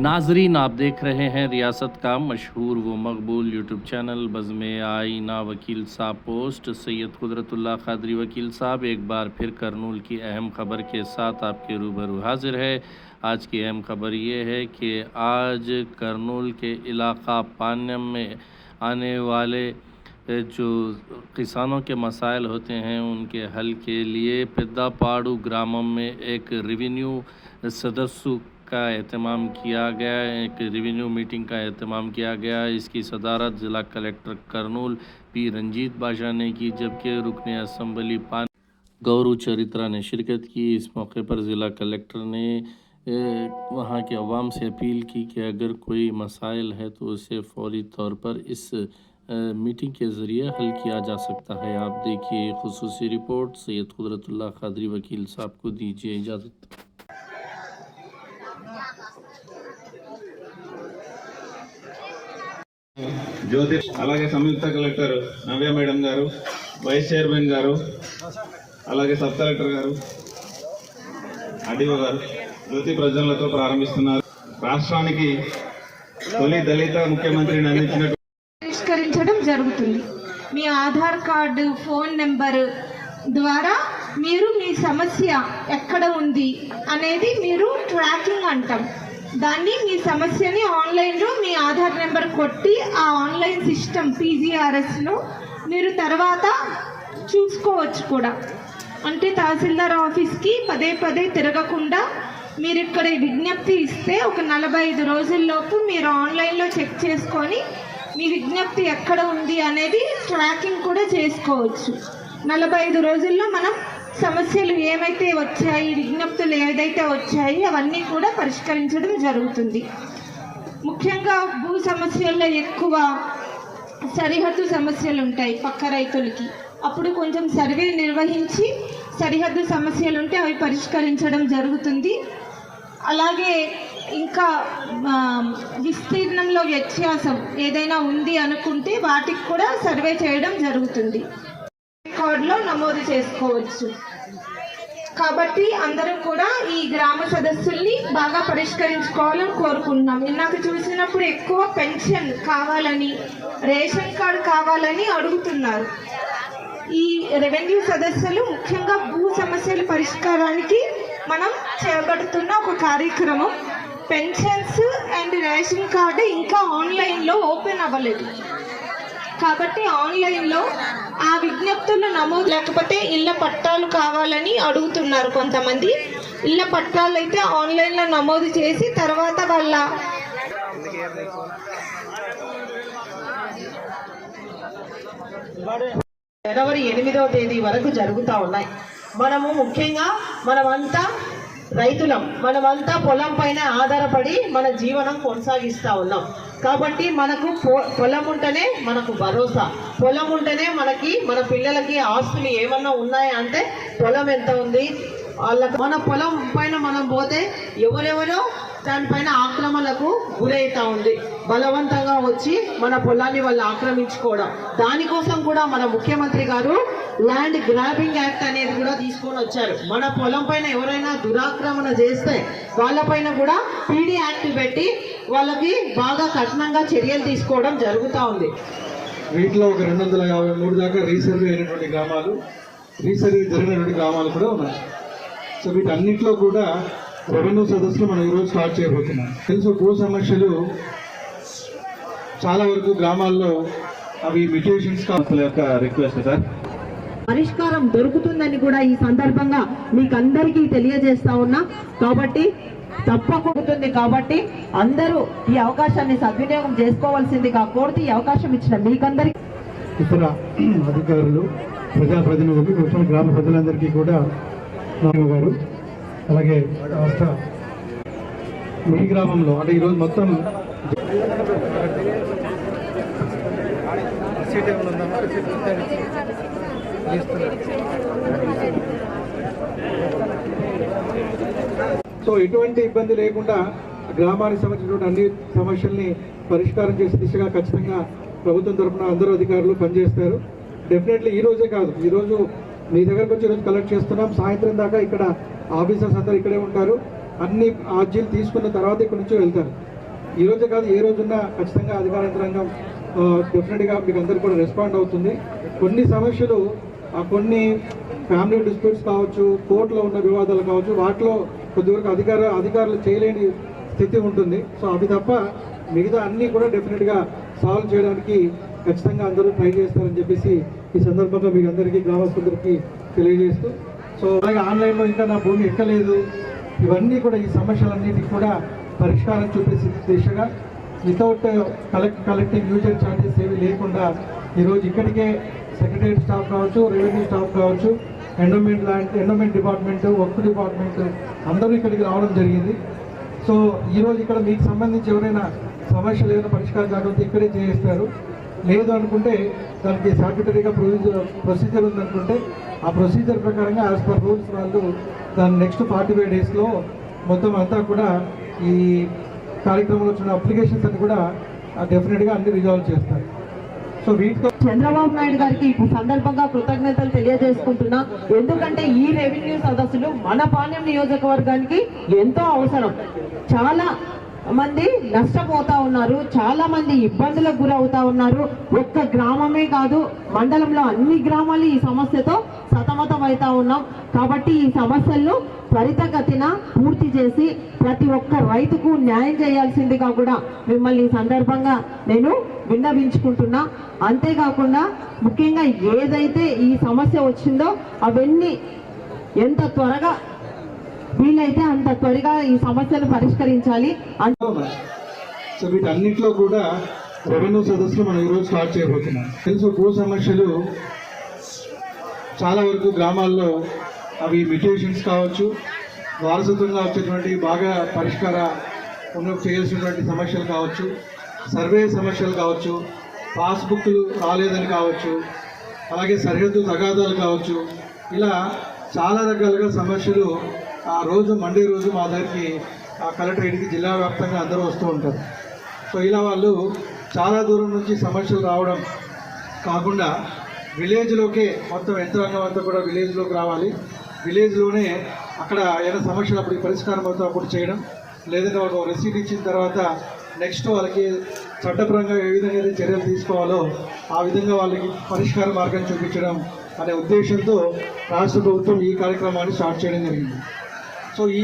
ناظرین، آپ دیکھ رہے ہیں ریاست کا مشہور و مقبول یوٹیوب چینل بزم آئینہ وکیل صاحب پوسٹ۔ سید قدرت اللہ قادری وکیل صاحب، ایک بار پھر کرنول کی اہم خبر کے ساتھ آپ کے روبرو حاضر ہے۔ آج کی اہم خبر یہ ہے کہ آج کرنول کے علاقہ پانیم میں آنے والے جو کسانوں کے مسائل ہوتے ہیں، ان کے حل کے لیے پدا پاڑو گرامم میں ایک ریونیو سدسو کا اہتمام کیا گیا ایک ریونیو میٹنگ کا اہتمام کیا گیا اس کی صدارت ضلع کلیکٹر کرنول پی رنجیت بادشاہ نے کی، جبکہ رکن اسمبلی پان گورو چریترا نے شرکت کی۔ اس موقع پر ضلع کلیکٹر نے وہاں کے عوام سے اپیل کی کہ اگر کوئی مسائل ہے تو اسے فوری طور پر اس میٹنگ کے ذریعے حل کیا جا سکتا ہے۔ آپ دیکھیے خصوصی رپورٹ، سید قدرت اللہ قادری وکیل صاحب کو دیجیے اجازت۔ జ్యోతి. అలాగే సంయుక్త collector Navya madam garu vice chairman garu అలాగే sub collector గారు ఆర్డీఓ గారు జ్యోతి ప్రజలతో ప్రారంభిస్తున్నారు. రాష్ట్రానికి తొలి దళిత ముఖ్యమంత్రిని అందించినట్టు పరిష్కరించడం జరుగుతుంది. మీ ఆధార్ కార్డు ఫోన్ నెంబర్ ద్వారా మీరు మీ సమస్య ఎక్కడ ఉంది అనేది మీరు ట్రాకింగ్ అంటాం. దాన్ని మీ సమస్యని ఆన్లైన్లో మీ ఆధార్ నెంబర్ కొట్టి ఆ ఆన్లైన్ సిస్టమ్ పీజీఆర్ఎస్లో మీరు తర్వాత చూసుకోవచ్చు కూడా. అంటే తహసీల్దార్ ఆఫీస్కి పదే పదే తిరగకుండా మీరు ఇక్కడ విజ్ఞప్తి ఇస్తే ఒక నలభై ఐదు రోజుల్లోపు మీరు ఆన్లైన్లో చెక్ చేసుకొని మీ విజ్ఞప్తి ఎక్కడ ఉంది అనేది ట్రాకింగ్ కూడా చేసుకోవచ్చు. నలభై ఐదు రోజుల్లో మనం సమస్యలు ఏవైతే వచ్చాయి విజ్ఞప్తులు ఏదైతే వచ్చాయి అవన్నీ కూడా పరిష్కరించడం జరుగుతుంది. ముఖ్యంగా భూ సమస్యల్లో ఎక్కువ సరిహద్దు సమస్యలు ఉంటాయి పక్క రైతులకి. అప్పుడు కొంచెం సర్వే నిర్వహించి సరిహద్దు సమస్యలు ఉంటే అవి పరిష్కరించడం జరుగుతుంది. అలాగే ఇంకా విస్తీర్ణంలో వ్యత్యాసం ఏదైనా ఉంది అనుకుంటే వాటికి కూడా సర్వే చేయడం జరుగుతుంది. రికార్డులో నమోదు చేసుకోవచ్చు. కాబట్టి అందరం కూడా ఈ గ్రామ సదస్సుల్ని బాగా పరిష్కరించుకోవాలని కోరుకుంటున్నాం. ఇందాక చూసినప్పుడు ఎక్కువ పెన్షన్ కావాలని రేషన్ కార్డు కావాలని అడుగుతున్నారు. ఈ రెవెన్యూ సదస్సులు ముఖ్యంగా భూ సమస్యల పరిష్కారానికి మనం చేపడుతున్న ఒక కార్యక్రమం. పెన్షన్స్ అండ్ రేషన్ కార్డు ఇంకా ఆన్లైన్లో ఓపెన్ అవ్వలేదు. కాబట్టి ఆన్లైన్లో ఆ విజ్ఞప్తులు నమోదు లేకపోతే ఇళ్ళ పట్టాలు కావాలని అడుగుతున్నారు కొంతమంది. ఇళ్ళ పట్టాలు అయితే ఆన్లైన్లో నమోదు చేసి తర్వాత వాళ్ళ జనవరి ఎనిమిదవ తేదీ వరకు జరుగుతూ ఉన్నాయి. మనము ముఖ్యంగా మనమంతా రైతులం మనమంతా పొలం పైన ఆధారపడి మన జీవనం కొనసాగిస్తూ ఉన్నాం. కాబట్టి మనకు పొ- పొలం ఉంటేనే మనకు భరోసా. పొలం ఉంటేనే మనకి మన పిల్లలకి ఆస్తులు ఏమన్నా ఉన్నాయా అంటే పొలం ఎంత ఉంది? వాళ్ళకు మన పొలం పైన మనం పోతే ఎవరెవరో దానిపైన ఆక్రమణలకు గురవుతా ఉంది. బలవంతంగా వచ్చి మన పొలాన్ని వాళ్ళు ఆక్రమించుకోవడం. దానికోసం కూడా మన ముఖ్యమంత్రి గారు ల్యాండ్ గ్రాబింగ్ యాక్ట్ అనేది కూడా తీసుకొని వచ్చారు. మన పొలం పైన ఎవరైనా దురాక్రమణ చేస్తే వాళ్ళపైన కూడా పీడీ యాక్ట్ పెట్టి వాళ్ళకి బాగా కఠినంగా చర్యలు తీసుకోవడం జరుగుతూ ఉంది. వీటిలో ఒక రెండు వందల యాభై మూడు దాకా రీసర్వే అయినటువంటి గ్రామాలు రీసర్వే జరిగినటువంటి గ్రామాలు కూడా ఉన్నాయి. సో వీటన్నిటిలో కూడా రెవెన్యూ సదస్సులు మనం ఈరోజు స్టార్ట్ చేయబోతున్నాం. తెలుసు భూ సమస్యలు చాలా వరకు గ్రామాల్లో అవి మిటిగేషన్స్ సంస్థల యొక్క రిక్వెస్ట్ సార్? పరిష్కారం దొరుకుతుందని కూడా ఈ సందర్భంగా మీకు అందరికీ తెలియజేస్తా ఉన్నా. కాబట్టి తప్పకుంటుంది కాబట్టి అందరూ ఈ అవకాశాన్ని సద్వినియోగం చేసుకోవాల్సిందిగా కోరుతూ ఈ అవకాశం ఇచ్చిన మీకందరికీ ఇతర అధికారులు ప్రజాప్రతినిధులు గ్రామ ప్రజలందరికీ కూడా గారు అలాగే రాష్ట్ర మీ గ్రామంలో అంటే ఈరోజు మొత్తం సో ఎటువంటి ఇబ్బంది లేకుండా గ్రామానికి సంబంధించినటువంటి అన్ని సమస్యల్ని పరిష్కారం చేసే దిశగా ఖచ్చితంగా ప్రభుత్వం తరఫున అందరూ అధికారులు పనిచేస్తారు. డెఫినెట్లీ ఈ రోజే కాదు ఈరోజు మీ దగ్గరకు వచ్చి ఈరోజు కలెక్ట్ చేస్తున్నాం. సాయంత్రం దాకా ఇక్కడ ఆఫీసర్స్ అందరు ఇక్కడే ఉంటారు. అన్ని ఆర్జీలు తీసుకున్న తర్వాత ఇక్కడ నుంచి వెళ్తారు. ఈరోజు కాదు ఏ రోజున్నా ఖచ్చితంగా అధికార యంత్రాంగం డెఫినెట్గా మీకు అందరు కూడా రెస్పాండ్ అవుతుంది. కొన్ని సమస్యలు ఆ కొన్ని ఫ్యామిలీ డిస్ప్యూట్స్ కావచ్చు కోర్టులో ఉన్న వివాదాలు కావచ్చు వాటిలో కొద్దివరకు అధికార అధికారులు చేయలేని స్థితి ఉంటుంది. సో అవి తప్ప మిగతా అన్నీ కూడా డెఫినెట్గా సాల్వ్ చేయడానికి ఖచ్చితంగా అందరూ ట్రై చేస్తారని చెప్పేసి ఈ సందర్భంగా మీకు అందరికీ గ్రామస్తులందరికీ తెలియజేస్తూ సో అలాగే ఆన్లైన్లో ఇంకా నా భూమి ఎక్కలేదు. ఇవన్నీ కూడా ఈ సమస్యలన్నిటికీ కూడా పరిష్కారం చూపేసి దిశగా without collect collecting user charges ఏవి లేకుండా ఈరోజు ఇక్కడికే సెక్రటరీ స్టాఫ్ కావచ్చు రెవెన్యూ స్టాఫ్ కావచ్చు endowment land endowment department work department అందరూ ఇక్కడికి రావడం జరిగింది. సో ఈరోజు ఇక్కడ మీకు సంబంధించి ఎవరైనా సమస్యలు ఏమైనా పరిష్కారం కాకపోతే ఇక్కడే చేయిస్తారు. లేదు అనుకుంటే దానికి స్టాట్యుటరీగా ప్రొసీజర్ ప్రొసీజర్ ఉందనుకుంటే ఆ ప్రొసీజర్ ప్రకారంగా యాజ్ పర్ రూల్స్ వాళ్ళు దాని నెక్స్ట్ ఫార్టీ ఫైవ్ డేస్లో మొత్తం అంతా కూడా ఈ కార్యక్రమంలో వచ్చిన అప్లికేషన్స్ అన్ని కూడా డెఫినెట్గా అన్ని రిజాల్వ్ చేస్తారు. సో వీటితో చంద్రబాబు నాయుడు గారికి సందర్భంగా కృతజ్ఞతలు తెలియజేసుకుంటున్నా. ఎందుకంటే ఈ రెవెన్యూ సదస్సులు మన పాలెం నియోజకవర్గానికి ఎంతో అవసరం. చాలా మంది నష్టపోతా ఉన్నారు చాలా మంది ఇబ్బందులకు గురవుతా ఉన్నారు. ఒక్క గ్రామమే కాదు మండలంలో అన్ని గ్రామాలు ఈ సమస్యతో సతమతం అవుతా ఉన్నాం. కాబట్టి ఈ సమస్యలను త్వరితగతిన పూర్తి చేసి ప్రతి ఒక్క రైతుకు న్యాయం చేయాల్సిందిగా కూడా మిమ్మల్ని ఈ సందర్భంగా నేను విన్నవించుకుంటున్నా. అంతేకాకుండా ముఖ్యంగా ఏదైతే ఈ సమస్య వచ్చిందో అవన్నీ ఎంత త్వరగా వీలైతే అంత త్వరగా ఈ సమస్యను పరిష్కరించాలి. సో వీటన్నిటిలో కూడా రెవెన్యూ సదస్సులు మనం ఈరోజు స్టార్ట్ చేయబోతున్నాం. తెలుసు భూ సమస్యలు చాలా వరకు గ్రామాల్లో అవి మిటేషన్స్ కావచ్చు. వారసత్వంగా వచ్చేటువంటి బాగా పరిష్కార ఉన్న చేయాల్సినటువంటి సమస్యలు కావచ్చు. సర్వే సమస్యలు కావచ్చు. పాస్బుక్లు రాలేదని కావచ్చు. అలాగే సరిహద్దు తగాదాలు కావచ్చు. ఇలా చాలా రకాలుగా సమస్యలు ఆ రోజు మండే రోజు మా దగ్గరికి ఆ కలెక్టరేట్కి జిల్లా వ్యాప్తంగా అందరూ వస్తూ ఉంటారు. సో ఇలా వాళ్ళు చాలా దూరం నుంచి సమస్యలు రావడం కాకుండా విలేజ్లోకే మొత్తం యంత్రాంగం అంతా కూడా విలేజ్లోకి రావాలి. విలేజ్లోనే అక్కడ ఏదైనా సమస్యలు అప్పుడు పరిష్కారం అవుతా అప్పుడు చేయడం. లేదంటే ఒక రెసీట్ ఇచ్చిన తర్వాత నెక్స్ట్ వాళ్ళకి చట్టపరంగా ఏ విధంగా అయితే చర్యలు తీసుకోవాలో ఆ విధంగా వాళ్ళకి పరిష్కార మార్గం చూపించడం అనే ఉద్దేశంతో రాష్ట్ర ప్రభుత్వం ఈ కార్యక్రమాన్ని స్టార్ట్ చేయడం జరిగింది. సో ఈ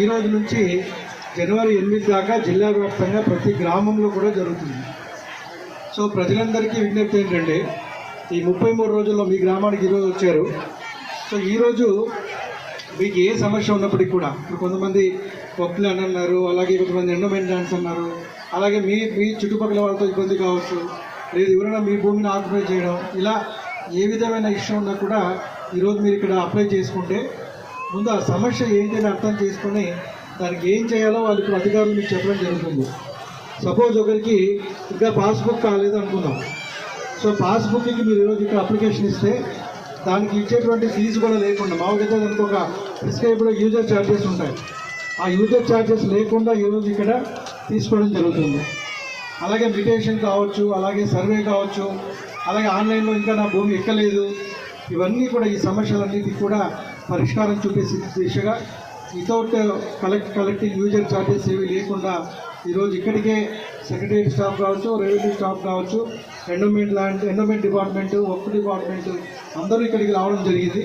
ఈ రోజు నుంచి జనవరి ఎనిమిది దాకా జిల్లా వ్యాప్తంగా ప్రతి గ్రామంలో కూడా జరుగుతుంది. సో ప్రజలందరికీ విజ్ఞప్తి ఏంటంటే ఈ ముప్పై మూడు రోజుల్లో మీ గ్రామానికి ఈరోజు వచ్చారు. సో ఈరోజు మీకు ఏ సమస్య ఉన్నప్పటికీ కూడా ఇప్పుడు కొంతమంది పప్పులు అని అన్నారు అలాగే కొంతమంది ఎండోమెంట్ డాన్స్ అన్నారు అలాగే మీ మీ చుట్టుపక్కల వాళ్ళతో ఇబ్బంది కావచ్చు లేదు ఎవరైనా మీ భూమిని ఆక్యుపై చేయడం ఇలా ఏ విధమైన ఇష్యూ ఉన్నా కూడా ఈరోజు మీరు ఇక్కడ అప్లై చేసుకుంటే ముందు ఆ సమస్య ఏంటి అని అర్థం చేసుకొని దానికి ఏం చేయాలో వాళ్ళు ఇప్పుడు అధికారులు మీకు చెప్పడం జరుగుతుంది. సపోజ్ ఒకరికి ఇంకా పాస్బుక్ కాలేదు అనుకుందాం. సో పాస్బుక్కి మీరు ఈరోజు ఇక్కడ అప్లికేషన్ ఇస్తే దానికి ఇచ్చేటువంటి ఫీజు కూడా లేకుండా మామూలుగా దానికి ఒక ప్రిస్క్రైబ్లో యూజర్ ఛార్జెస్ ఉంటాయి. ఆ యూజర్ ఛార్జెస్ లేకుండా ఈరోజు ఇక్కడ తీసుకోవడం జరుగుతుంది. అలాగే మిటేషన్ కావచ్చు అలాగే సర్వే కావచ్చు అలాగే ఆన్లైన్లో ఇంకా నా భూమి ఎక్కలేదు ఇవన్నీ కూడా ఈ సమస్యలన్నిటికీ కూడా పరిష్కారం చూపేసి దిశగా. Without collect collecting user charges ఏవి లేకుండా ఈరోజు ఇక్కడికే సెక్రటరీ స్టాఫ్ కావచ్చు రెవెన్యూ స్టాఫ్ కావచ్చు endowment land endowment department work department అందరూ ఇక్కడికి రావడం జరిగింది.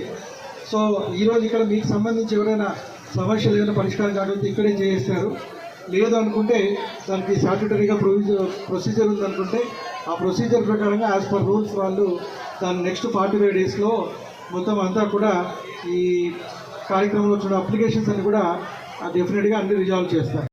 సో ఈరోజు ఇక్కడ మీకు సంబంధించి ఎవరైనా సమస్యలు ఏదైనా పరిష్కారం కాకపోతే ఇక్కడే చేయిస్తారు. లేదు అనుకుంటే దానికి స్టాట్యుటరీగా ప్రొవిజర్ ప్రొసీజర్ ఉందనుకుంటే ఆ ప్రొసీజర్ ప్రకారంగా యాజ్ పర్ రూల్స్ వాళ్ళు దాని నెక్స్ట్ ఫార్టీ ఫైవ్ డేస్లో మొత్తం అంతా కూడా ఈ కార్యక్రమంలో వచ్చిన అప్లికేషన్స్ అన్ని కూడా డెఫినెట్గా అన్ని రిజాల్వ్ చేస్తారు.